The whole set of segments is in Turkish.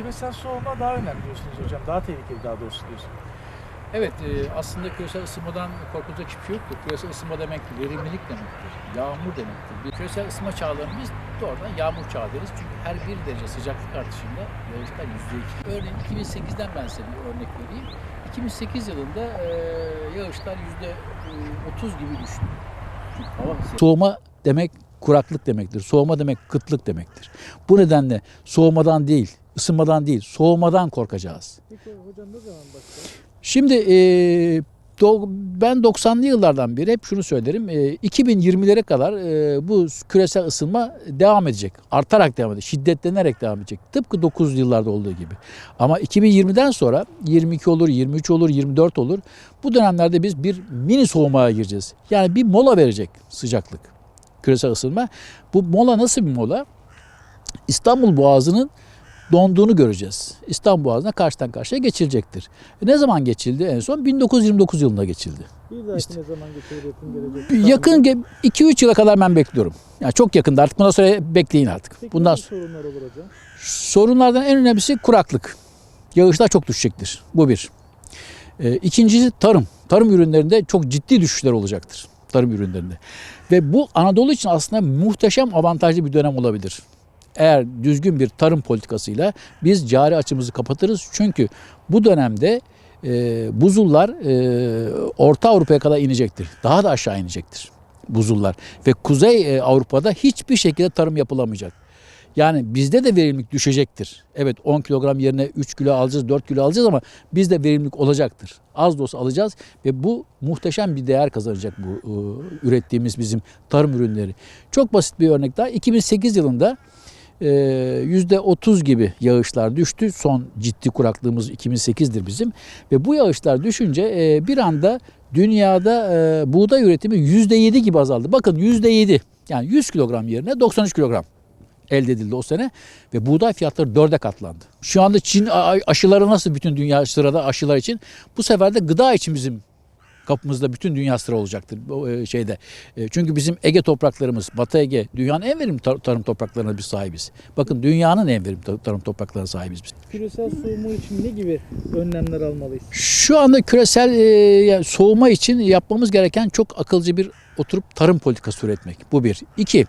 küresel soğuma daha önemli diyorsunuz hocam. Daha tehlikeli daha doğrusu diyorsunuz. Evet, e, aslında küresel ısınmadan korkulacak hiçbir şey yoktur. Küresel ısınma demek verimlilik demektir, yağmur demektir. Bir küresel ısınma çağlarını doğrudan yağmur çağı deriz. Çünkü her bir derece sıcaklık artışında yağışlar yüzde iki. Örneğin 2008'den ben size bir örnek vereyim. 2008 yılında e, yağışlar yüzde e, 30 gibi düştü. Soğuma demek kuraklık demektir. Soğuma demek kıtlık demektir. Bu nedenle soğumadan değil, ısınmadan değil, soğumadan korkacağız. Peki hocam ne zaman başlar? Şimdi e, do- ben 90'lı yıllardan beri hep şunu söylerim. E, 2020'lere kadar e, bu küresel ısınma devam edecek. Artarak devam edecek. Şiddetlenerek devam edecek. Tıpkı 9 yıllarda olduğu gibi. Ama 2020'den sonra 22 olur, 23 olur, 24 olur. Bu dönemlerde biz bir mini soğumaya gireceğiz. Yani bir mola verecek sıcaklık. Küresel ısınma. Bu mola nasıl bir mola? İstanbul Boğazı'nın donduğunu göreceğiz. İstanbul Boğazı'na karşıdan karşıya geçilecektir. E ne zaman geçildi? En son 1929 yılında geçildi. Bir dahaki İşte- ne zaman geçer yakın? Yakın 2-3 yıla kadar ben bekliyorum. Yani çok yakında artık. Bundan sonra bekleyin artık. Peki Bundan sorunlar olur hocam? sorunlardan en önemlisi kuraklık. Yağışlar çok düşecektir. Bu bir. E, ikincisi tarım. Tarım ürünlerinde çok ciddi düşüşler olacaktır. Tarım ürünlerinde. Ve bu Anadolu için aslında muhteşem avantajlı bir dönem olabilir. Eğer düzgün bir tarım politikasıyla biz cari açımızı kapatırız. Çünkü bu dönemde e, buzullar e, Orta Avrupa'ya kadar inecektir. Daha da aşağı inecektir buzullar. Ve Kuzey e, Avrupa'da hiçbir şekilde tarım yapılamayacak. Yani bizde de verimlilik düşecektir. Evet 10 kilogram yerine 3 kilo alacağız, 4 kilo alacağız ama bizde verimlilik olacaktır. Az da olsa alacağız ve bu muhteşem bir değer kazanacak bu e, ürettiğimiz bizim tarım ürünleri. Çok basit bir örnek daha. 2008 yılında %30 gibi yağışlar düştü. Son ciddi kuraklığımız 2008'dir bizim. Ve bu yağışlar düşünce e, bir anda dünyada e, buğday üretimi %7 gibi azaldı. Bakın %7 yani 100 kilogram yerine 93 kilogram elde edildi o sene ve buğday fiyatları dörde katlandı. Şu anda Çin aşıları nasıl bütün dünya sırada aşılar için bu sefer de gıda için bizim kapımızda bütün dünya sıra olacaktır bu e, şeyde. E, Çünkü bizim Ege topraklarımız, Batı Ege dünyanın en verimli tar- tarım topraklarına biz sahibiz. Bakın dünyanın en verimli tar- tarım topraklarına sahibiz biz. Küresel soğuma için ne gibi önlemler almalıyız? Şu anda küresel e, soğuma için yapmamız gereken çok akılcı bir oturup tarım politikası üretmek. Bu bir. İki,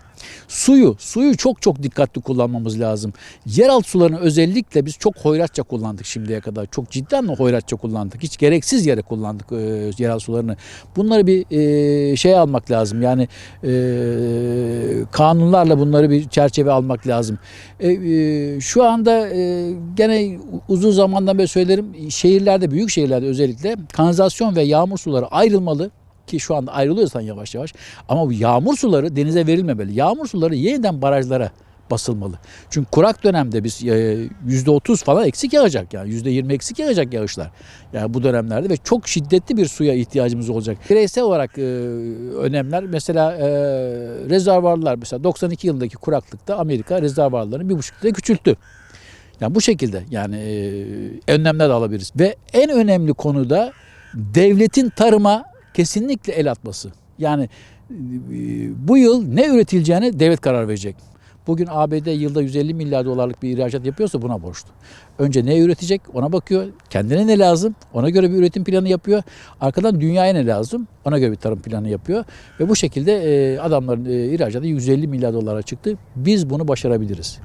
suyu. Suyu çok çok dikkatli kullanmamız lazım. Yeraltı sularını özellikle biz çok hoyratça kullandık şimdiye kadar. Çok cidden mi hoyratça kullandık? Hiç gereksiz yere kullandık e, yeraltı sularını. Bunları bir e, şey almak lazım. Yani e, kanunlarla bunları bir çerçeve almak lazım. E, e, şu anda e, gene uzun zamandan beri söylerim şehirlerde büyük şehirlerde özellikle kanalizasyon ve yağmur suları ayrılmalı ki şu anda ayrılıyor zaten yavaş yavaş. Ama bu yağmur suları denize verilmemeli. Yağmur suları yeniden barajlara basılmalı. Çünkü kurak dönemde biz e, yüzde otuz falan eksik yağacak yani yüzde yirmi eksik yağacak yağışlar. Yani bu dönemlerde ve çok şiddetli bir suya ihtiyacımız olacak. Bireysel olarak e, önemler mesela e, rezervuarlar mesela 92 yılındaki kuraklıkta Amerika rezervuarlarını bir buçuk litre küçülttü. Yani bu şekilde yani e, önlemler alabiliriz. Ve en önemli konuda devletin tarıma kesinlikle el atması. Yani e, bu yıl ne üretileceğine devlet karar verecek. Bugün ABD yılda 150 milyar dolarlık bir ihracat yapıyorsa buna borçlu. Önce ne üretecek ona bakıyor. Kendine ne lazım ona göre bir üretim planı yapıyor. Arkadan dünyaya ne lazım ona göre bir tarım planı yapıyor. Ve bu şekilde e, adamların e, ihracatı 150 milyar dolara çıktı. Biz bunu başarabiliriz.